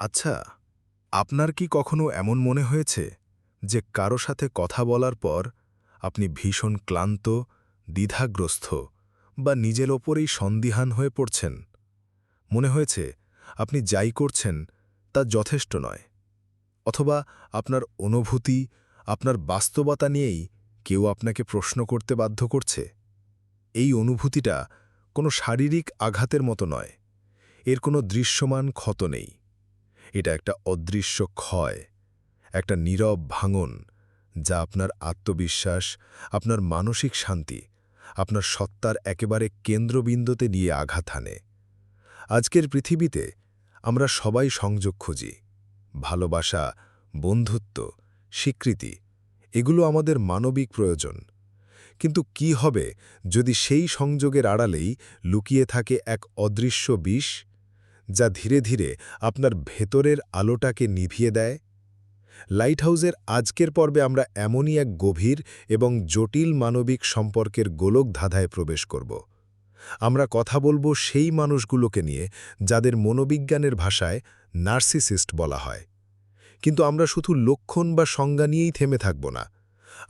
আচ্ছা আপনার কি কখনো এমন মনে হয়েছে যে কারও সাথে কথা বলার পর আপনি ভীষণ ক্লান্ত, দ্বিধাগ্রস্ত বা নিজের ওপরেই সন্দিহান হয়ে পড়ছেন? মনে হয়েছে আপনি যাই করছেন তা যথেষ্ট নয়, অথবা আপনার অনুভূতি, আপনার বাস্তবতা নিয়েই কেউ আপনাকে প্রশ্ন করতে বাধ্য করছে। এই অনুভূতিটা কোনো শারীরিক আঘাতের মতো নয়, এর কোনো দৃশ্যমান ক্ষত নেই। এটা একটা অদৃশ্য ক্ষয়, একটা নীরব ভাঙন যা আপনার আত্মবিশ্বাস, আপনার মানসিক শান্তি, আপনার সত্তার একেবারে কেন্দ্রবিন্দুতে নিয়ে আঘাত হানে। আজকের পৃথিবীতে আমরা সবাই সংযোগ খুঁজি, ভালোবাসা, বন্ধুত্ব, স্বীকৃতি, এগুলো আমাদের মানবিক প্রয়োজন। কিন্তু কি হবে যদি সেই সংযোগের আড়ালেই লুকিয়ে থাকে এক অদৃশ্য বিষ? যা ধীরে ধীরে আপনার ভেতরের আলোটাকে নিভিয়ে দেয়। লাইটহাউসের আজকের পর্বে আমরা এমনই এক গভীর এবং জটিল মানবিক সম্পর্কের গোলক ধাঁধায় প্রবেশ করব। আমরা কথা বলব সেই মানুষগুলোকে নিয়ে যাদের মনোবিজ্ঞানের ভাষায় নার্সিসিস্ট বলা হয়। কিন্তু আমরা শুধু লক্ষণ বা সংজ্ঞা নিয়েই থেমে থাকব না।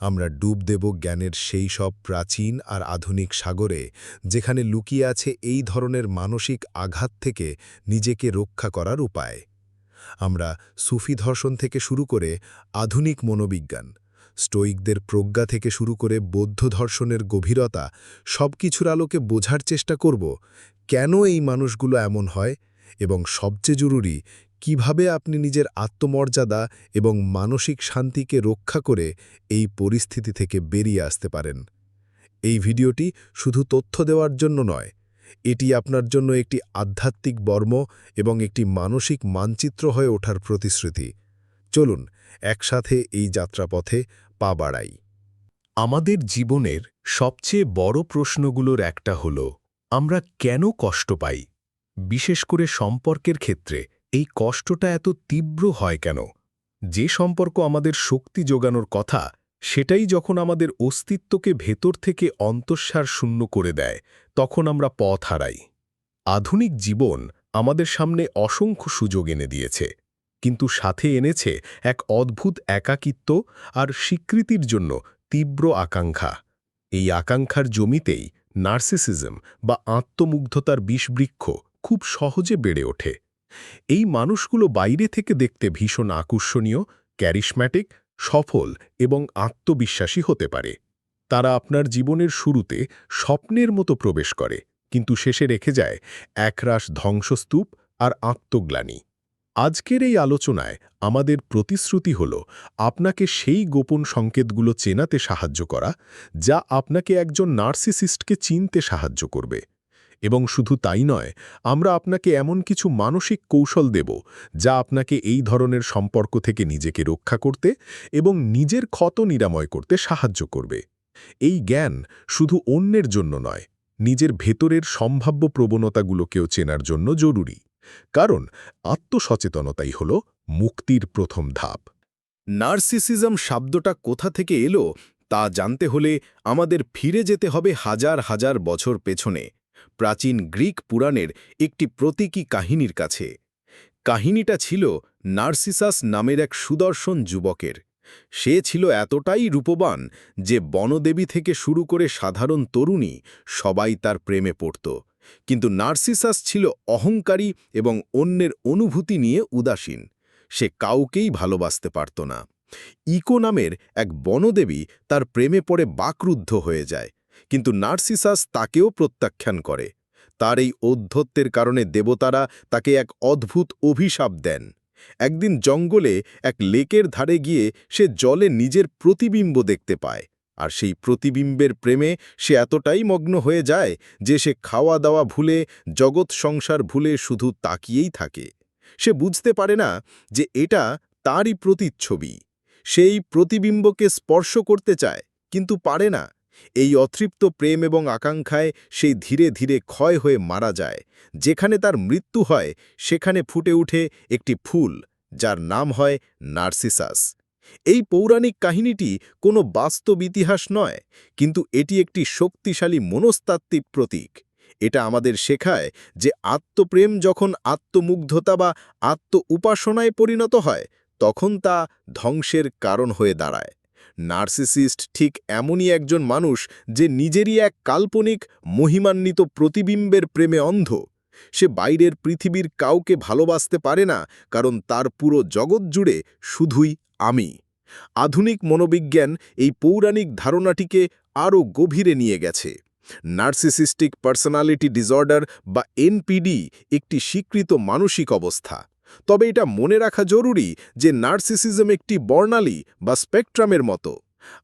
আমরা ডুব দেব জ্ঞানের সেই সব প্রাচীন আর আধুনিক সাগরে, যেখানে লুকিয়ে আছে এই ধরনের মানসিক আঘাত থেকে নিজেকে রক্ষা করার উপায়। আমরা সুফি ধর্ষণ থেকে শুরু করে আধুনিক মনোবিজ্ঞান, স্টোইকদের প্রজ্ঞা থেকে শুরু করে বৌদ্ধ ধর্ষণের গভীরতা সব কিছুর আলোকে বোঝার চেষ্টা করব কেন এই মানুষগুলো এমন হয় এবং সবচেয়ে জরুরি কীভাবে আপনি নিজের আত্মমর্যাদা এবং মানসিক শান্তিকে রক্ষা করে এই পরিস্থিতি থেকে বেরিয়ে আসতে পারেন। এই ভিডিওটি শুধু তথ্য দেওয়ার জন্য নয়, এটি আপনার জন্য একটি আধ্যাত্মিক বর্ম এবং একটি মানসিক মানচিত্র হয়ে ওঠার প্রতিশ্রুতি। চলুন, একসাথে এই যাত্রাপথে পা বাড়াই। আমাদের জীবনের সবচেয়ে বড় প্রশ্নগুলোর একটা হল, আমরা কেন কষ্ট পাই? বিশেষ করে সম্পর্কের ক্ষেত্রে। এই কষ্টটা এত তীব্র হয় কেন? যে সম্পর্ক আমাদের শক্তি যোগানোর কথা, সেটাই যখন আমাদের অস্তিত্বকে ভেতর থেকে অন্তঃসার শূন্য করে দেয়, তখন আমরা পথ হারাই। আধুনিক জীবন আমাদের সামনে অসংখ্য সুযোগ এনে দিয়েছে, কিন্তু সাথে এনেছে এক অদ্ভুত একাকিত্ব আর স্বীকৃতির জন্য তীব্র আকাঙ্ক্ষা। এই আকাঙ্ক্ষার জমিতেই নার্সিসিজম বা আত্মমুগ্ধতার বিষবৃক্ষ খুব সহজে বেড়ে ওঠে। এই মানুষগুলো বাইরে থেকে দেখতে ভীষণ আকর্ষণীয় ক্যারিশম্যাটিক সফল এবং আত্মবিশ্বাসী হতে পারে। তারা আপনার জীবনের শুরুতে স্বপ্নের মতো প্রবেশ করে, কিন্তু শেষে রেখে যায় একরাশ ধ্বংসস্তূপ আর আত্মগ্লানি। আজকের এই আলোচনায় আমাদের প্রতিশ্রুতি হল আপনাকে সেই গোপন সংকেতগুলো চেনাতে সাহায্য করা, যা আপনাকে একজন নার্সিসিস্টকে চিনতে সাহায্য করবে। এবং শুধু তাই নয়, আমরা আপনাকে এমন কিছু মানসিক কৌশল দেব যা আপনাকে এই ধরনের সম্পর্ক থেকে নিজেকে রক্ষা করতে এবং নিজের ক্ষত নিরাময় করতে সাহায্য করবে। এই জ্ঞান শুধু অন্যের জন্য নয়, নিজের ভেতরের সম্ভাব্য প্রবণতাগুলোকেও চেনার জন্য জরুরি। কারণ আত্মসচেতনতাই হল মুক্তির প্রথম ধাপ। নার্সিসিজম শব্দটা কোথা থেকে এলো তা জানতে হলে আমাদের ফিরে যেতে হবে হাজার হাজার বছর পেছনে। প্রাচীন গ্রিক পুরাণের একটি প্রতীকী কাহিনীর কাছে। কাহিনীটা ছিল নার্সিসাস নামের এক সুদর্শন যুবকের। সে ছিল এতটাই রূপবান যে বনদেবী থেকে শুরু করে সাধারণ তরুণী সবাই তার প্রেমে পড়ত। কিন্তু নার্সিসাস ছিল অহংকারী এবং অন্যের অনুভূতি নিয়ে উদাসীন। সে কাউকেই ভালোবাসতে পারত না। ইকো নামের এক বনদেবী তার প্রেমে পড়ে বাকরুদ্ধ হয়ে যায়। কিন্তু নার্সিসাস তাকেও প্রত্যাখ্যান করে। তার এই ঔদ্ধত্যের কারণে দেবতারা তাকে এক অদ্ভুত অভিশাপ দেন। একদিন জঙ্গলে এক লেকের ধারে গিয়ে সে জলে নিজের প্রতিবিম্ব দেখতে পায়, আর সেই প্রতিবিম্বের প্রেমে সে এতটাই মগ্ন হয়ে যায় যে সে খাওয়া দাওয়া ভুলে, জগৎ সংসার ভুলে শুধু তাকিয়েই থাকে। সে বুঝতে পারে না যে এটা তারই প্রতিচ্ছবি। সেই প্রতিবিম্বকে স্পর্শ করতে চায়, কিন্তু পারে না। এই অতৃপ্ত প্রেম এবং আকাঙ্ক্ষায় সেই ধীরে ধীরে ক্ষয় হয়ে মারা যায়। যেখানে তার মৃত্যু হয়, সেখানে ফুটে উঠে একটি ফুল, যার নাম হয় নার্সিসাস। এই পৌরাণিক কাহিনীটি কোনো বাস্তব ইতিহাস নয়, কিন্তু এটি একটি শক্তিশালী মনস্তাত্ত্বিক প্রতীক। এটা আমাদের শেখায় যে আত্মপ্রেম যখন আত্মমুগ্ধতা বা আত্ম উপাসনায় পরিণত হয়, তখন তা ধ্বংসের কারণ হয়ে দাঁড়ায়। নার্সিসিস্ট ঠিক এমনই একজন মানুষ যে নিজেরই এক কাল্পনিক, মহিমান্বিত প্রতিবিম্বের প্রেমে অন্ধ। সে বাইরের পৃথিবীর কাউকে ভালোবাসতে পারে না, কারণ তার পুরো জগৎ জুড়ে শুধুই আমি। আধুনিক মনোবিজ্ঞান এই পৌরাণিক ধারণাটিকে আরও গভীরে নিয়ে গেছে। নার্সিসিস্টিক পার্সোনালিটি ডিসঅর্ডার বা এনপিডি একটি স্বীকৃত মানসিক অবস্থা। তবে এটা মনে রাখা জরুরি যে নার্সিসিজম একটি বর্ণালী বা স্পেকট্রামের মতো।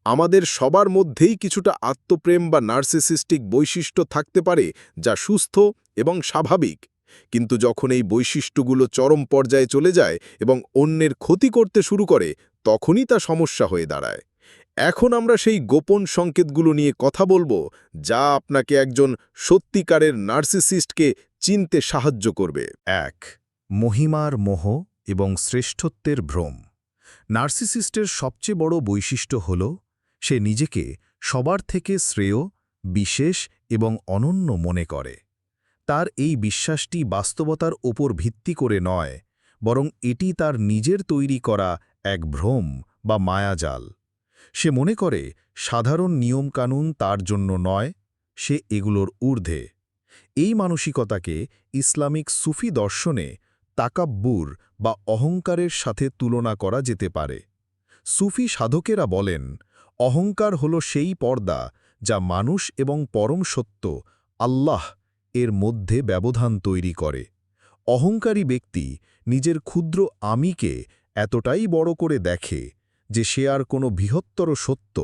আমাদের সবার মধ্যেই কিছুটা আত্মপ্রেম বা নার্সিসিস্টিক বৈশিষ্ট্য থাকতে পারে যা সুস্থ এবং স্বাভাবিক। কিন্তু যখন এই বৈশিষ্ট্যগুলো চরম পর্যায়ে চলে যায় এবং অন্যের ক্ষতি করতে শুরু করে, তখনই তা সমস্যা হয়ে দাঁড়ায়। এখন আমরা সেই গোপন সংকেতগুলো নিয়ে কথা বলব যা আপনাকে একজন সত্যিকারের নার্সিসিস্টকে চিনতে সাহায্য করবে। এক মহিমার মোহ এবং শ্রেষ্ঠত্বের ভ্রম। নার্সিসিস্টের সবচেয়ে বড় বৈশিষ্ট্য হল, সে নিজেকে সবার থেকে শ্রেয়, বিশেষ এবং অনন্য মনে করে। তার এই বিশ্বাসটি বাস্তবতার ওপর ভিত্তি করে নয়, বরং এটি তার নিজের তৈরি করা এক ভ্রম বা মায়াজাল। সে মনে করে, সাধারণ নিয়মকানুন তার জন্য নয়, সে এগুলোর ঊর্ধ্বে। এই মানসিকতাকে ইসলামিক সুফি দর্শনে তাকাব্বুর বা অহংকারের সাথে তুলনা করা যেতে পারে। সুফি সাধকেরা বলেন, অহংকার হল সেই পর্দা যা মানুষ এবং পরম সত্য, আল্লাহ, এর মধ্যে ব্যবধান তৈরি করে। অহংকারী ব্যক্তি নিজের ক্ষুদ্র আমিকে এতটাই বড় করে দেখে যে সে আর কোনো বৃহত্তর সত্য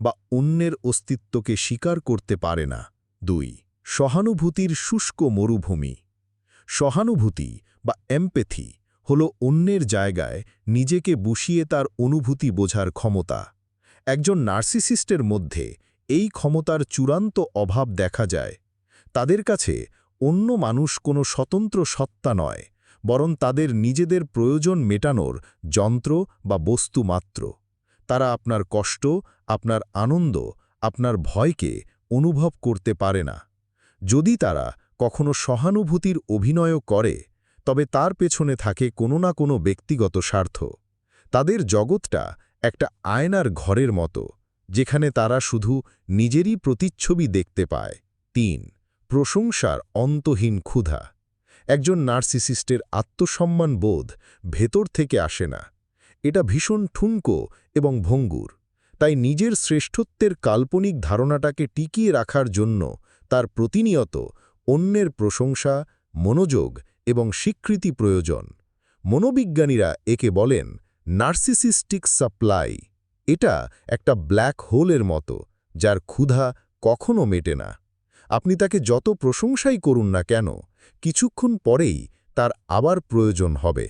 বা অন্যের অস্তিত্বকে স্বীকার করতে পারে না। দুই, সহানুভূতির শুষ্ক মরুভূমি। সহানুভূতি বা এমপেথি হল অন্যের জায়গায় নিজেকে বুসিয়ে তার অনুভূতি বোঝার ক্ষমতা। একজন নার্সিসিস্টের মধ্যে এই ক্ষমতার চূড়ান্ত অভাব দেখা যায়। তাদের কাছে অন্য মানুষ কোনো স্বতন্ত্র সত্তা নয়, বরং তাদের নিজেদের প্রয়োজন মেটানোর যন্ত্র বা বস্তু মাত্র। তারা আপনার কষ্ট, আপনার আনন্দ, আপনার ভয়কে অনুভব করতে পারে না। যদি তারা কখনো সহানুভূতির অভিনয়ও করে তবে তার পেছনে থাকে কোনো না কোনো ব্যক্তিগত স্বার্থ। তাদের জগৎটা একটা আয়নার ঘরের মতো, যেখানে তারা শুধু নিজেরই প্রতিচ্ছবি দেখতে পায়। তিন, প্রশংসার অন্তহীন ক্ষুধা। একজন নার্সিসিস্টের আত্মসম্মান বোধ ভেতর থেকে আসে না। এটা ভীষণ ঠুনকো এবং ভঙ্গুর। তাই নিজের শ্রেষ্ঠত্বের কাল্পনিক ধারণাটাকে টিকিয়ে রাখার জন্য তার প্রতিনিয়ত অন্যের প্রশংসা, মনোযোগ এবং স্বীকৃতি প্রয়োজন। মনোবিজ্ঞানীরা একে বলেন নার্সিসিস্টিক সাপ্লাই। এটা একটা ব্ল্যাক হোলের মতো, যার ক্ষুধা কখনো মেটে না। আপনি তাকে যত প্রশংসাই করুন না কেন, কিছুক্ষণ পরেই তার আবার প্রয়োজন হবে।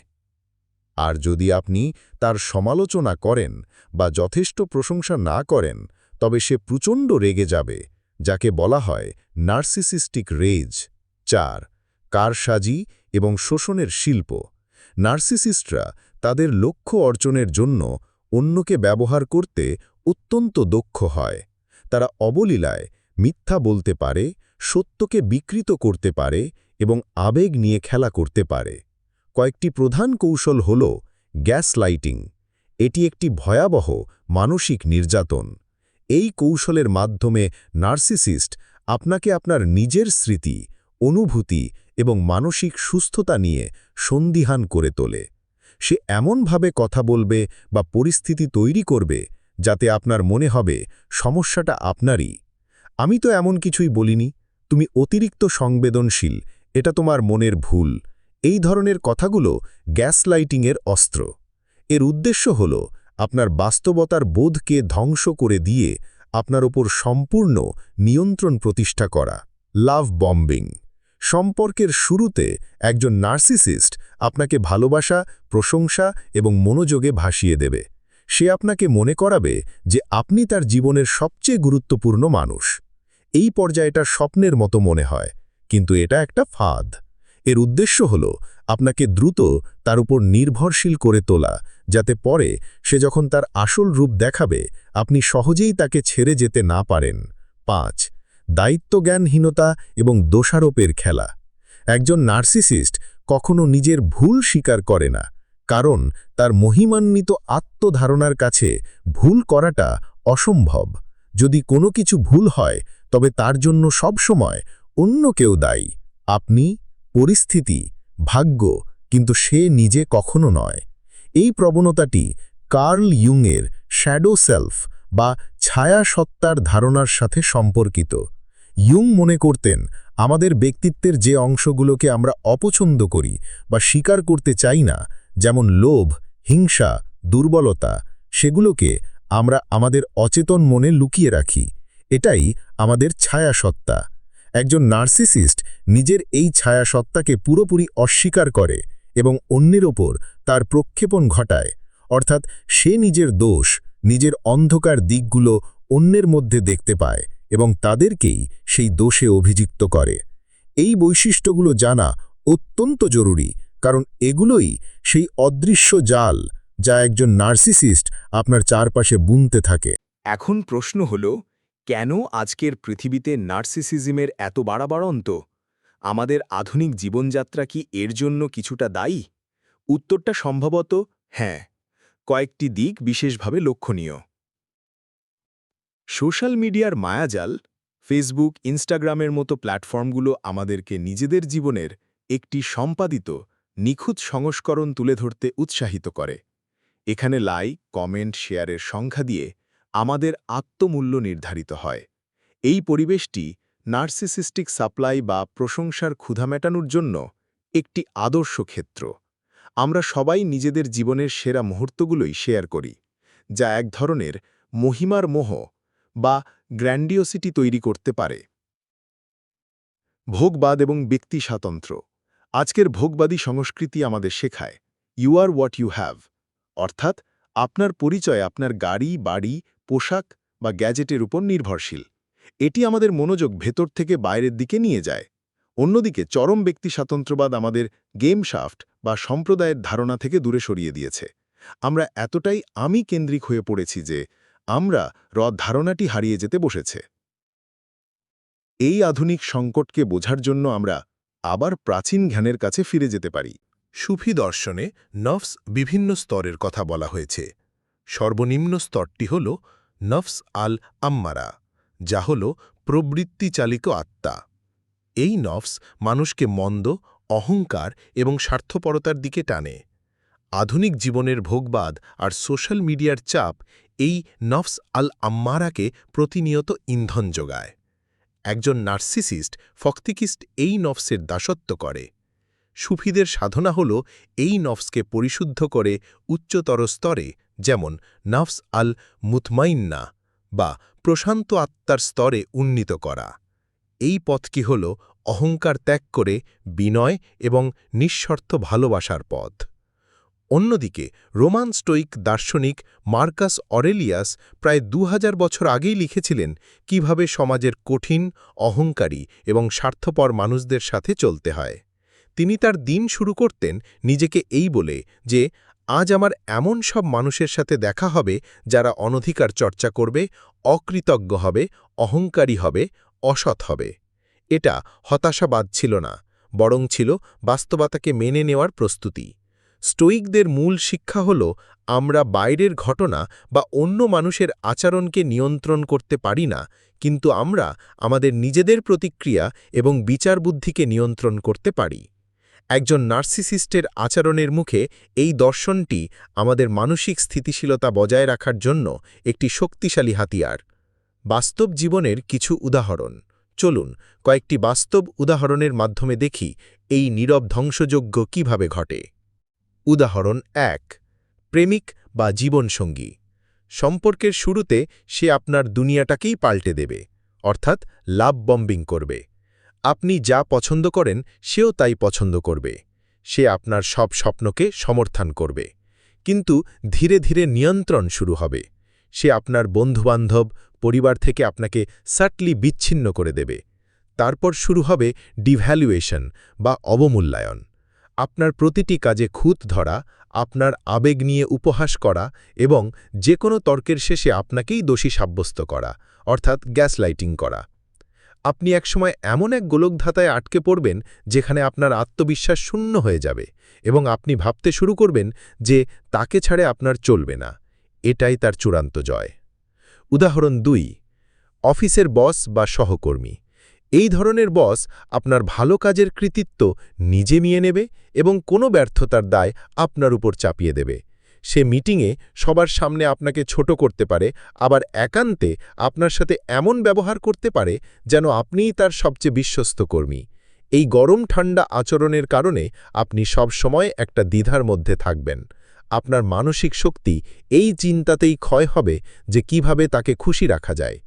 আর যদি আপনি তার সমালোচনা করেন বা যথেষ্ট প্রশংসা না করেন, তবে সে প্রচণ্ড রেগে যাবে, যাকে বলা হয় নার্সিসিস্টিক রেজ। চার, কারসাজি এবং শোষণের শিল্প। নার্সিসিস্টরা তাদের লক্ষ্য অর্জনের জন্য অন্যকে ব্যবহার করতে অত্যন্ত দক্ষ হয়। তারা অবলীলায় মিথ্যা বলতে পারে, সত্যকে বিকৃত করতে পারে এবং আবেগ নিয়ে খেলা করতে পারে। কয়েকটি প্রধান কৌশল হল গ্যাস লাইটিং। এটি একটি ভয়াবহ মানসিক নির্যাতন। এই কৌশলের মাধ্যমে নার্সিসিস্ট আপনাকে আপনার নিজের স্মৃতি অনুভূতি এবং মানসিক সুস্থতা নিয়ে সন্দিহান করে তোলে। সে এমনভাবে কথা বলবে বা পরিস্থিতি তৈরি করবে যাতে আপনার মনে হবে, সমস্যাটা আপনারই। আমি তো এমন কিছুই বলিনি। তুমি অতিরিক্ত সংবেদনশীল, এটা তোমার মনের ভুল। এই ধরনের কথাগুলো গ্যাসলাইটিংয়ের অস্ত্র। এর উদ্দেশ্য হল, আপনার বাস্তবতার বোধকে ধ্বংস করে দিয়ে আপনার ওপর সম্পূর্ণ নিয়ন্ত্রণ প্রতিষ্ঠা করা। Love bombing. সম্পর্কের শুরুতে একজন নার্সিসিস্ট আপনাকে ভালোবাসা, প্রশংসা এবং মনোযোগে ভাসিয়ে দেবে। সে আপনাকে মনে করাবে যে আপনি তার জীবনের সবচেয়ে গুরুত্বপূর্ণ মানুষ। এই পর্যায়টা স্বপ্নের মতো মনে হয়, কিন্তু এটা একটা ফাঁদ। এর উদ্দেশ্য হল আপনাকে দ্রুত তার উপর নির্ভরশীল করে তোলা, যাতে পরে সে যখন তার আসল রূপ দেখাবে, আপনি সহজেই তাকে ছেড়ে যেতে না পারেন। পাঁচ দায়িত্বজ্ঞানহীনতা এবং দোষারোপের খেলা। একজন নার্সিসিস্ট কখনো নিজের ভুল স্বীকার করে না, কারণ তার মহিমান্বিত আত্মধারণার কাছে ভুল করাটা অসম্ভব। যদি কোনো কিছু ভুল হয়, তবে তার জন্য সবসময় অন্য কেউ দায়ী। আপনি পরিস্থিতি, ভাগ্য, কিন্তু সে নিজে কখনো নয়। এই প্রবণতাটি কার্ল ইউংয়ের শ্যাডো সেলফ বা ছায়া সত্তার ধারণার সাথে সম্পর্কিত। ইয়ুং মনে করতেন, আমাদের ব্যক্তিত্বের যে অংশগুলোকে আমরা অপছন্দ করি বা স্বীকার করতে চাই না, যেমন লোভ, হিংসা, দুর্বলতা, সেগুলোকে আমরা আমাদের অচেতন মনে লুকিয়ে রাখি। এটাই আমাদের ছায়াসত্তা একজন নার্সিসিস্ট নিজের এই ছায়াসত্তাকে পুরোপুরি অস্বীকার করে এবং অন্যের ওপর তার প্রক্ষেপণ ঘটায়। অর্থাৎ সে নিজের দোষ, নিজের অন্ধকার দিকগুলো অন্যের মধ্যে দেখতে পায়। এবং তাদেরকেই সেই দোষে অভিযুক্ত করে। এই বৈশিষ্ট্যগুলো জানা অত্যন্ত জরুরি, কারণ এগুলোই সেই অদৃশ্য জাল যা একজন নার্সিসিস্ট আপনার চারপাশে বুনতে থাকে। এখন প্রশ্ন হল, কেন আজকের পৃথিবীতে নার্সিসিজমের এত বাড়াবাড়ন্ত? আমাদের আধুনিক জীবনযাত্রা কি এর জন্য কিছুটা দায়ী? উত্তরটা সম্ভবত হ্যাঁ কয়েকটি দিক বিশেষভাবে লক্ষণীয়। সোশ্যাল মিডিয়ার মায়াজাল ফেসবুক, ইনস্টাগ্রামের মতো প্ল্যাটফর্মগুলো আমাদেরকে নিজেদের জীবনের একটি সম্পাদিত, নিখুঁত সংস্করণ তুলে ধরতে উৎসাহিত করে। এখানে লাইক, কমেন্ট, শেয়ারের সংখ্যা দিয়ে আমাদের আত্মমূল্য নির্ধারিত হয়। এই পরিবেশটি নার্সিসিস্টিক সাপ্লাই বা প্রশংসার ক্ষুধা মেটানোর জন্য একটি আদর্শ ক্ষেত্র। আমরা সবাই নিজেদের জীবনের সেরা মুহূর্তগুলোই শেয়ার করি, যা এক ধরনের মহিমার মোহ বা গ্র্যান্ডিওসিটি তৈরি করতে পারে। ভোগবাদ এবং ব্যক্তি স্বাতন্ত্র্য। আজকের ভোগবাদী সংস্কৃতি আমাদের শেখায় you are what you have অর্থাৎ আপনার পরিচয়, আপনার গাড়ি, বাড়ি, পোশাক বা গ্যাজেটের উপর নির্ভরশীল। এটি আমাদের মনোযোগ ভেতর থেকে বাইরের দিকে নিয়ে যায়। অন্যদিকে চরম ব্যক্তি স্বাতন্ত্র্যবাদ আমাদের গেম শাফট বা সম্প্রদায়ের ধারণা থেকে দূরে সরিয়ে দিয়েছে। আমরা এতটাই আমি কেন্দ্রিক হয়ে পড়েছি যে আমরা রদ ধারণাটি হারিয়ে যেতে বসেছে। এই আধুনিক সংকটকে বোঝার জন্য আমরা আবার প্রাচীন জ্ঞানের কাছে ফিরে যেতে পারি। সুফি দর্শনে নফস বিভিন্ন স্তরের কথা বলা হয়েছে। সর্বনিম্ন স্তরটি হল নফস আল আম্মারা, যা হল প্রবৃত্তিচালিত আত্মা। এই নফস মানুষকে মন্দ, অহংকার এবং স্বার্থপরতার দিকে টানে। আধুনিক জীবনের ভোগবাদ আর সোশ্যাল মিডিয়ার চাপ এই নফস আল আম্মারাকে প্রতিনিয়ত ইন্ধন যোগায়। একজন নার্সিসিস্ট ফক্তিকিস্ট এই নফসের দাসত্ব করে। সুফিদের সাধনা হল এই নফসকে পরিশুদ্ধ করে উচ্চতর স্তরে, যেমন নফস আল মুতমাইন্না বা প্রশান্ত আত্মার স্তরে উন্নীত করা। এই পথটি হল অহংকার ত্যাগ করে বিনয় এবং নিঃশর্ত ভালোবাসার পথ। অন্যদিকে, রোমান স্টোইক দার্শনিক মার্কাস অরেলিয়াস প্রায় দু হাজার বছর আগেই লিখেছিলেন কীভাবে সমাজের কঠিন, অহংকারী এবং স্বার্থপর মানুষদের সাথে চলতে হয়। তিনি তার দিন শুরু করতেন নিজেকে এই বলে যে, আজ আমার এমন সব মানুষের সাথে দেখা হবে যারা অনধিকার চর্চা করবে, অকৃতজ্ঞ হবে, অহংকারী হবে, অসৎ হবে। এটা হতাশাবাদ ছিল না, বরং ছিল বাস্তবতাকে মেনে নেওয়ার প্রস্তুতি। স্টোইকদের মূল শিক্ষা হল, আমরা বাইরের ঘটনা বা অন্য মানুষের আচরণকে নিয়ন্ত্রণ করতে পারি না, কিন্তু আমরা আমাদের নিজেদের প্রতিক্রিয়া এবং বিচারবুদ্ধিকে নিয়ন্ত্রণ করতে পারি। একজন নার্সিসিস্টের আচরণের মুখে এই দর্শনটি আমাদের মানসিক স্থিতিশীলতা বজায় রাখার জন্য একটি শক্তিশালী হাতিয়ার। বাস্তব জীবনের কিছু উদাহরণ। চলুন, কয়েকটি বাস্তব উদাহরণের মাধ্যমে দেখি এই নীরব ধ্বংসযোগ্য কীভাবে ঘটে। উদাহরণ এক, প্রেমিক বা জীবনসঙ্গী। সম্পর্কের শুরুতে সে আপনার দুনিয়াটাকেই পাল্টে দেবে, অর্থাৎ লাভ বম্বিং করবে। আপনি যা পছন্দ করেন, সেও তাই পছন্দ করবে। সে আপনার সব স্বপ্নকে সমর্থন করবে। কিন্তু ধীরে ধীরে নিয়ন্ত্রণ শুরু হবে। সে আপনার বন্ধুবান্ধব, পরিবার থেকে আপনাকে সাটলি বিচ্ছিন্ন করে দেবে। তারপর শুরু হবে ডিভ্যালুয়েশন বা অবমূল্যায়ন। আপনার প্রতিটি কাজে খুঁত ধরা, আপনার আবেগ নিয়ে উপহাস করা এবং যে কোনো তর্কের শেষে আপনাকেই দোষী সাব্যস্ত করা, অর্থাৎ গ্যাস লাইটিং করা। আপনি একসময় এমন এক গোলকধাতায় আটকে পড়বেন যেখানে আপনার আত্মবিশ্বাস শূন্য হয়ে যাবে এবং আপনি ভাবতে শুরু করবেন যে তাকে ছাড়ে আপনার চলবে না। এটাই তার চূড়ান্ত জয়। উদাহরণ দুই, অফিসের বস বা সহকর্মী। এই ধরনের বস আপনার ভালো কাজের কৃতিত্ব নিজে নিয়ে নেবে এবং কোনো ব্যর্থতার দায় আপনার উপর চাপিয়ে দেবে। সে মিটিংয়ে সবার সামনে আপনাকে ছোট করতে পারে, আবার একান্তে আপনার সাথে এমন ব্যবহার করতে পারে যেন আপনিই তার সবচেয়ে বিশ্বস্ত কর্মী। এই গরম ঠান্ডা আচরণের কারণে আপনি সব সময় একটা দ্বিধার মধ্যে থাকবেন। আপনার মানসিক শক্তি এই চিন্তাতেই ক্ষয় হবে যে কীভাবে তাকে খুশি রাখা যায়।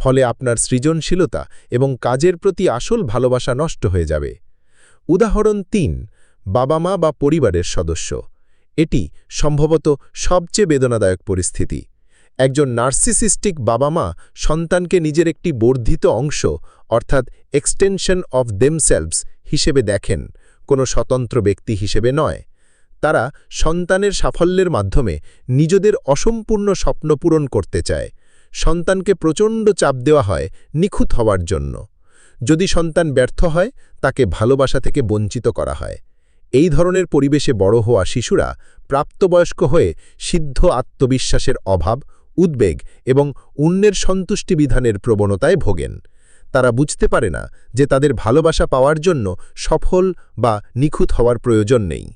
ফলে আপনার সৃজনশীলতা এবং কাজের প্রতি আসল ভালোবাসা নষ্ট হয়ে যাবে। উদাহরণ তিন, বাবা মা বা পরিবারের সদস্য। এটি সম্ভবত সবচেয়ে বেদনাদায়ক পরিস্থিতি। একজন নার্সিসিস্টিক বাবা মা সন্তানকে নিজের একটি বর্ধিত অংশ, অর্থাৎ এক্সটেনশন অফ দেমসেলভস হিসেবে দেখেন, কোনো স্বতন্ত্র ব্যক্তি হিসেবে নয়। তারা সন্তানের সাফল্যের মাধ্যমে নিজেদের অসম্পূর্ণ স্বপ্ন পূরণ করতে চায়। সন্তানকে প্রচণ্ড চাপ দেওয়া হয় নিখুঁত হওয়ার জন্য। যদি সন্তান ব্যর্থ হয়, তাকে ভালোবাসা থেকে বঞ্চিত করা হয়। এই ধরনের পরিবেশে বড় হওয়া শিশুরা প্রাপ্তবয়স্ক হয়ে সিদ্ধ আত্মবিশ্বাসের অভাব, উদ্বেগ এবং অন্যের সন্তুষ্টি বিধানের প্রবণতায় ভোগেন। তারা বুঝতে পারে না যে তাদের ভালোবাসা পাওয়ার জন্য সফল বা নিখুঁত হওয়ার প্রয়োজন নেই।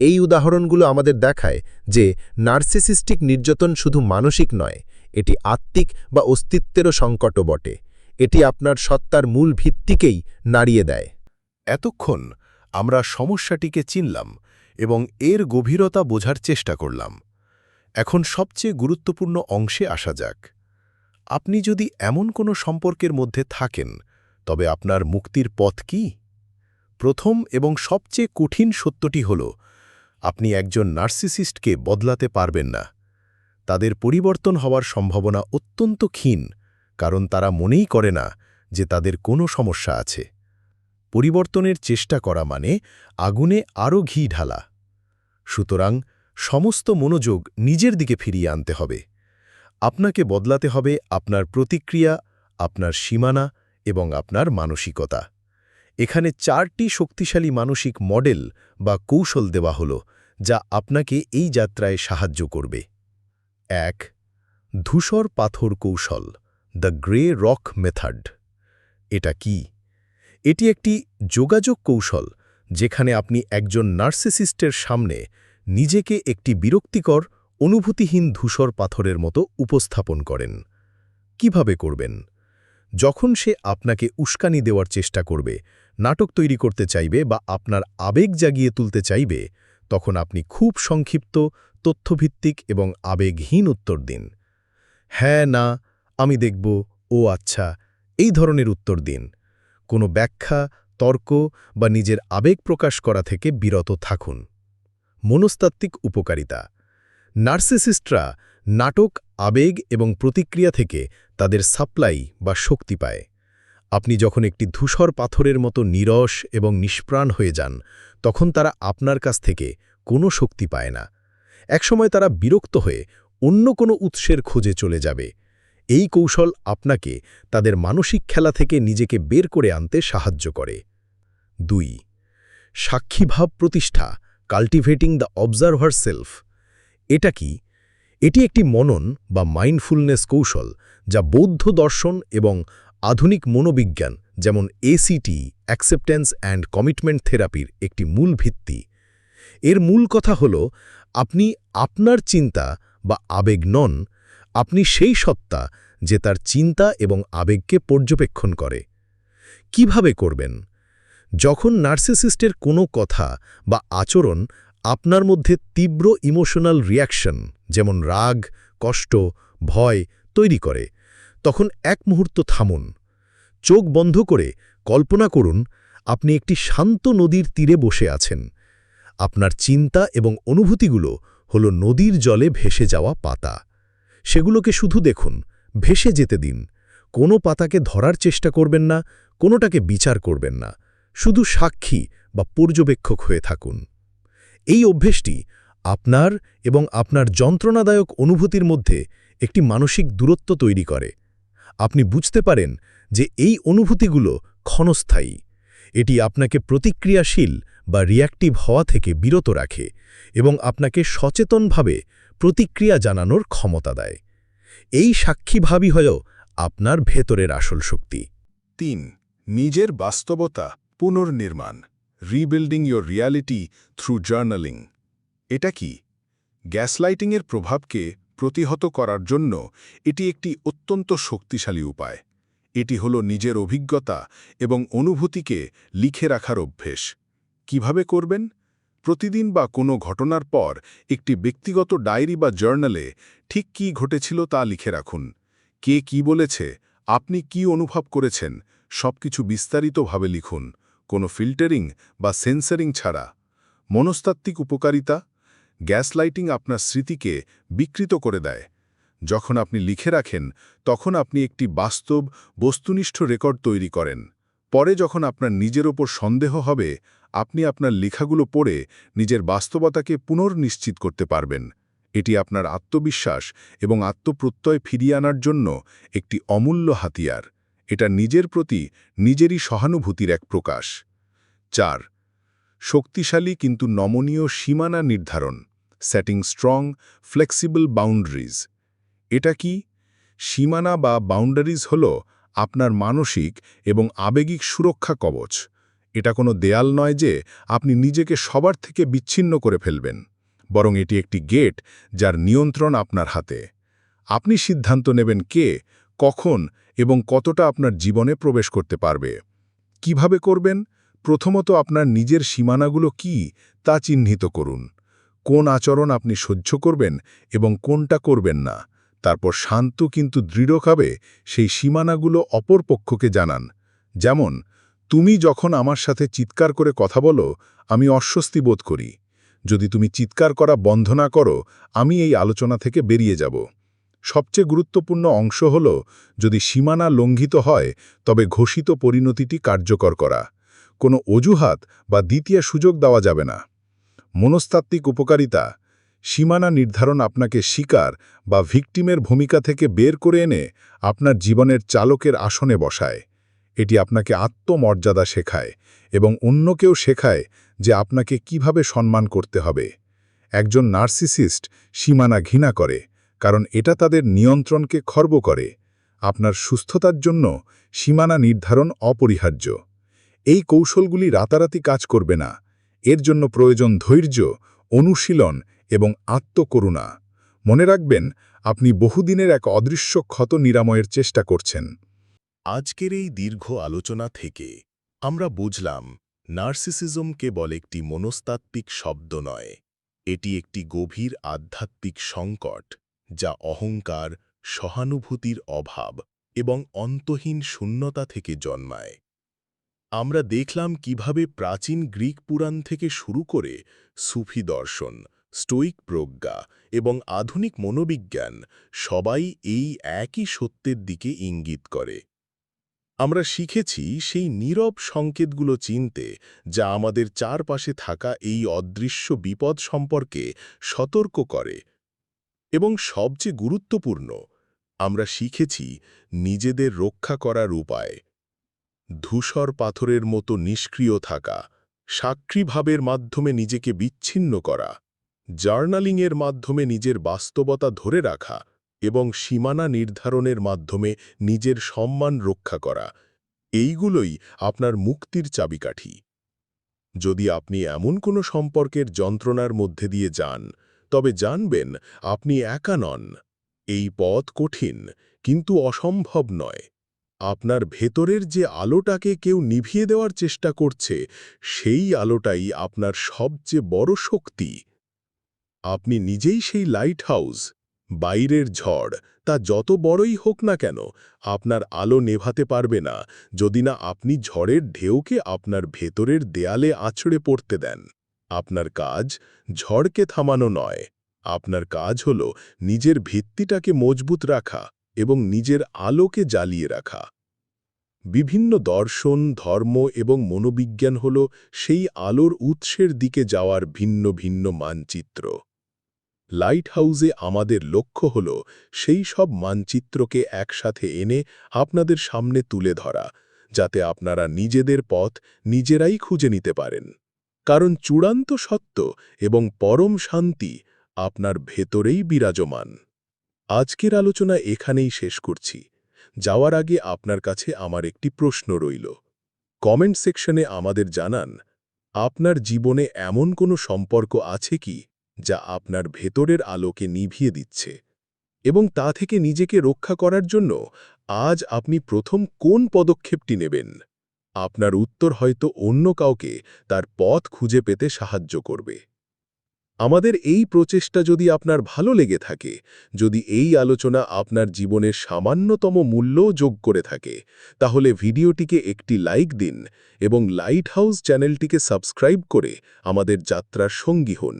এই উদাহরণগুলো আমাদের দেখায় যে নার্সিসিস্টিক নির্যাতন শুধু মানসিক নয় এটি আত্মিক বা অস্তিত্বেরও সংকটও বটে। এটি আপনার সত্তার মূল ভিত্তিকেই নাড়িয়ে দেয়। এতক্ষণ আমরা সমস্যাটিকে চিনলাম এবং এর গভীরতা বোঝার চেষ্টা করলাম। এখন সবচেয়ে গুরুত্বপূর্ণ অংশে আসা যাক। আপনি যদি এমন কোনো সম্পর্কের মধ্যে থাকেন, তবে আপনার মুক্তির পথ কি? প্রথম এবং সবচেয়ে কঠিন সত্যটি হল, আপনি একজন নার্সিসিস্টকে বদলাতে পারবেন না। তাদের পরিবর্তন হওয়ার সম্ভাবনা অত্যন্ত ক্ষীণ, কারণ তারা মনেই করে না যে তাদের কোনো সমস্যা আছে। পরিবর্তনের চেষ্টা করা মানে আগুনে আরও ঘি ঢালা। সুতরাং সমস্ত মনোযোগ নিজের দিকে ফিরিয়ে আনতে হবে। আপনাকে বদলাতে হবে আপনার প্রতিক্রিয়া, আপনার সীমানা এবং আপনার মানসিকতা। এখানে চারটি শক্তিশালী মানসিক মডেল বা কৌশল দেওয়া হল, যা আপনাকে এই যাত্রায় সাহায্য করবে। এক, ধূসর পাথর কৌশল দ্য গ্রে রক মেথড এটা কি? এটি একটি যোগাযোগ কৌশল, যেখানে আপনি একজন নার্সিসিস্টের সামনে নিজেকে একটি বিরক্তিকর, অনুভূতিহীন ধূসর পাথরের মতো উপস্থাপন করেন। কীভাবে করবেন? যখন সে আপনাকে উস্কানি দেওয়ার চেষ্টা করবে, নাটক তৈরি করতে চাইবে বা আপনার আবেগ জাগিয়ে তুলতে চাইবে, তখন আপনি খুব সংক্ষিপ্ত তথ্যভিত্তিক এবং আবেগহীন উত্তর দিন। হ্যাঁ না, আমি দেখব, ও আচ্ছা এই ধরনের উত্তর দিন। কোনো ব্যাখ্যা, তর্ক বা নিজের আবেগ প্রকাশ করা থেকে বিরত থাকুন। মনস্তাত্ত্বিক উপকারিতা। নার্সিসিস্টরা নাটক, আবেগ এবং প্রতিক্রিয়া থেকে তাদের সাপ্লাই বা শক্তি পায়। আপনি যখন একটি ধূসর পাথরের মতো নিরস এবং নিষ্প্রাণ হয়ে যান, তখন তারা আপনার কাছ থেকে কোনো শক্তি পায় না। একসময় তারা বিরক্ত হয়ে অন্য কোনো উৎসের খোঁজে চলে যাবে। এই কৌশল আপনাকে তাদের মানসিক খেলা থেকে নিজেকে বের করে আনতে সাহায্য করে। দুই, সাক্ষীভাব প্রতিষ্ঠা কাল্টিভেটিং দ্য অবজারভার সেলফ এটা কি? এটি একটি মনন বা মাইন্ডফুলনেস কৌশল যা বৌদ্ধ দর্শন এবং আধুনিক মনোবিজ্ঞান যেমন এসিটি অ্যাকসেপ্টেন্স অ্যান্ড কমিটমেন্ট থেরাপির একটি মূল ভিত্তি। এর মূল কথা হল, আপনি আপনার চিন্তা বা আবেগ নন, আপনি সেই সত্তা যে তার চিন্তা এবং আবেগকে পর্যবেক্ষণ করে। কীভাবে করবেন? যখন নার্সিসিস্টের কোনো কথা বা আচরণ আপনার মধ্যে তীব্র ইমোশনাল রিয়াকশন, যেমন রাগ, কষ্ট, ভয় তৈরি করে, তখন এক মুহূর্ত থামুন, চোখ বন্ধ করে কল্পনা করুন, আপনি একটি শান্ত নদীর তীরে বসে আছেন। আপনার চিন্তা এবং অনুভূতিগুলো হল নদীর জলে ভেসে যাওয়া পাতা। সেগুলোকে শুধু দেখুন, ভেসে যেতে দিন। কোনো পাতাকে ধরার চেষ্টা করবেন না, কোনোটাকে বিচার করবেন না। শুধু সাক্ষী বা পর্যবেক্ষক হয়ে থাকুন। এই অভ্যেসটি আপনার এবং আপনার যন্ত্রণাদায়ক অনুভূতির মধ্যে একটি মানসিক দূরত্ব তৈরি করে। আপনি বুঝতে পারেন যে এই অনুভূতিগুলো ক্ষণস্থায়ী। এটি আপনাকে প্রতিক্রিয়াশীল বা রিয়াক্টিভ হওয়া থেকে বিরত রাখে এবং আপনাকে সচেতনভাবে প্রতিক্রিয়া জানানোর ক্ষমতা দেয়। এই সাক্ষীভাবই হল আপনার ভেতরের আসল শক্তি। তিন, নিজের বাস্তবতা পুনর্নির্মাণ rebuilding your reality through journaling এটা কি? গ্যাসলাইটিংয়ের প্রভাবকে প্রতিহত করার জন্য এটি একটি অত্যন্ত শক্তিশালী উপায়। এটি হল নিজের অভিজ্ঞতা এবং অনুভূতিকে লিখে রাখার অভ্যেস। কীভাবে করবেন? প্রতিদিন বা কোনো ঘটনার পর একটি ব্যক্তিগত ডায়েরি বা জার্নালে ঠিক কী ঘটেছিল তা লিখে রাখুন। কে কি বলেছে? আপনি কি অনুভব করেছেন? সবকিছু বিস্তারিতভাবে লিখুন। কোনো ফিল্টারিং বা সেন্সারিং ছাড়া। মনস্তাত্ত্বিক উপকারিতা? গ্যাসলাইটিং আপনার স্মৃতিকে বিকৃত করে দেয়। যখন আপনি লিখে রাখেন, তখন আপনি একটি বাস্তব, বস্তুনিষ্ঠ রেকর্ড তৈরি করেন। পরে যখন আপনার নিজের ওপর সন্দেহ হবে, আপনি আপনার লেখাগুলো পড়ে নিজের বাস্তবতাকে পুনর্নিশ্চিত করতে পারবেন। এটি আপনার আত্মবিশ্বাস এবং আত্মপ্রত্যয় ফিরিয়ে আনার জন্য একটি অমূল্য হাতিয়ার। এটা নিজের প্রতি নিজেরই সহানুভূতির এক প্রকাশ। চার, শক্তিশালী কিন্তু নমনীয় সীমানা নির্ধারণ। সেটিং স্ট্রং ফ্লেক্সিবল বাউন্ডারিজ এটা কি? সীমানা বা বাউন্ডারিজ হল আপনার মানসিক এবং আবেগিক সুরক্ষা কবচ। এটা কোনো দেয়াল নয় যে আপনি নিজেকে সবার থেকে বিচ্ছিন্ন করে ফেলবেন, বরং এটি একটি গেট যার নিয়ন্ত্রণ আপনার হাতে। আপনি সিদ্ধান্ত নেবেন কে, কখন এবং কতটা আপনার জীবনে প্রবেশ করতে পারবে। কীভাবে করবেন? প্রথমত আপনার নিজের সীমানাগুলো কি তা চিহ্নিত করুন। কোন আচরণ আপনি সহ্য করবেন এবং কোনটা করবেন না। তারপর শান্ত কিন্তু দৃঢ়ভাবে সেই সীমানাগুলো অপর পক্ষকে জানান, যেমন, তুমি যখন আমার সাথে চিৎকার করে কথা বলো, আমি অস্বস্তি বোধ করি। যদি তুমি চিৎকার করা বন্ধ না করো, আমি এই আলোচনা থেকে বেরিয়ে যাব। সবচেয়ে গুরুত্বপূর্ণ অংশ হল, যদি সীমানা লঙ্ঘিত হয়, তবে ঘোষিত পরিণতিটি কার্যকর করা। কোনো অজুহাত বা দ্বিতীয় সুযোগ দেওয়া যাবে না। মনস্তাত্ত্বিক উপকারিতা সীমানা নির্ধারণ আপনাকে শিকার বা ভিকটিমের ভূমিকা থেকে বের করে এনে আপনার জীবনের চালকের আসনে বসায়। এটি আপনাকে আত্মমর্যাদা শেখায় এবং অন্যকেও শেখায় যে আপনাকে কীভাবে সম্মান করতে হবে। একজন নার্সিসিস্ট সীমানা ঘৃণা করে, কারণ এটা তাদের নিয়ন্ত্রণকে খর্ব করে। আপনার সুস্থতার জন্য সীমানা নির্ধারণ অপরিহার্য। এই কৌশলগুলি রাতারাতি কাজ করবে না। এর জন্য প্রয়োজন ধৈর্য, অনুশীলন এবং আত্মকরুণা। মনে রাখবেন, আপনি বহুদিনের এক অদৃশ্য ক্ষত নিরাময়ের চেষ্টা করছেন। আজকের এই দীর্ঘ আলোচনা থেকে আমরা বুঝলাম নার্সিসিজম কেবল একটি মনস্তাত্ত্বিক শব্দ নয়। এটি একটি গভীর আধ্যাত্মিক সংকট, যা অহংকার, সহানুভূতির অভাব এবং অন্তহীন শূন্যতা থেকে জন্মায়। আমরা দেখলাম কীভাবে প্রাচীন গ্রিক পুরাণ থেকে শুরু করে সুফি দর্শন স্টোইক প্রজ্ঞা এবং আধুনিক মনোবিজ্ঞান সবাই এই একই সত্যের দিকে ইঙ্গিত করে। আমরা শিখেছি সেই নীরব সংকেতগুলো চিনতে যা আমাদের চারপাশে থাকা এই অদৃশ্য বিপদ সম্পর্কে সতর্ক করে এবং সবচেয়ে গুরুত্বপূর্ণ, আমরা শিখেছি নিজেদের রক্ষা করার উপায়। ধূসর পাথরের মতো নিষ্ক্রিয় থাকা, সাক্ষীভাবের মাধ্যমে নিজেকে বিচ্ছিন্ন করা। জার্নালিংয়ের মাধ্যমে নিজের বাস্তবতা ধরে রাখা এবং সীমানা নির্ধারণের মাধ্যমে নিজের সম্মান রক্ষা করা। এইগুলোই আপনার মুক্তির চাবিকাঠি। যদি আপনি এমন কোনো সম্পর্কের যন্ত্রণার মধ্যে দিয়ে যান, তবে জানবেন আপনি একা নন। এই পথ কঠিন, কিন্তু অসম্ভব নয়। আপনার ভেতরের যে আলোটাকে কেউ নিভিয়ে দেওয়ার চেষ্টা করছে, সেই আলোটাই আপনার সবচেয়ে বড় শক্তি। আপনি নিজেই সেই লাইট হাউস বাইরের ঝড়, তা যত বড়ই হোক না কেন, আপনার আলো নেভাতে পারবে না, যদি না আপনি ঝড়ের ঢেউকে আপনার ভেতরের দেয়ালে আছড়ে পড়তে দেন। আপনার কাজ ঝড়কে থামানো নয়, আপনার কাজ হল নিজের ভিত্তিটাকে মজবুত রাখা এবং নিজের আলোকে জ্বালিয়ে রাখা। বিভিন্ন দর্শন, ধর্ম এবং মনোবিজ্ঞান হল সেই আলোর উৎসের দিকে যাওয়ার ভিন্ন ভিন্ন মানচিত্র। লাইট হাউসে আমাদের লক্ষ্য হল সেই সব মানচিত্রকে একসাথে এনে আপনাদের সামনে তুলে ধরা, যাতে আপনারা নিজেদের পথ নিজেরাই খুঁজে নিতে পারেন। কারণ চূড়ান্ত সত্য এবং পরম শান্তি আপনার ভেতরেই বিরাজমান। আজকের আলোচনা এখানেই শেষ করছি। যাওয়ার আগে আপনার কাছে আমার একটি প্রশ্ন রইল। কমেন্ট সেকশনে আমাদের জানান, আপনার জীবনে এমন কোনো সম্পর্ক আছে কি? যা আপনার ভেতরের আলোকে নিভিয়ে দিচ্ছে এবং তা থেকে নিজেকে রক্ষা করার জন্য আজ আপনি প্রথম কোন পদক্ষেপটি নেবেন? আপনার উত্তর হয়তো অন্য কাউকে তার পথ খুঁজে পেতে সাহায্য করবে। আমাদের এই প্রচেষ্টা যদি আপনার ভালো লেগে থাকে, যদি এই আলোচনা আপনার জীবনের সামান্যতম মূল্যও যোগ করে থাকে, তাহলে ভিডিওটিকে একটি লাইক দিন এবং লাইট হাউস চ্যানেলটিকে সাবস্ক্রাইব করে আমাদের যাত্রার সঙ্গী হন।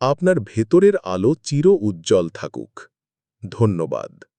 আপনার ভেতরের আলো চির উজ্জ্বল থাকুক। ধন্যবাদ।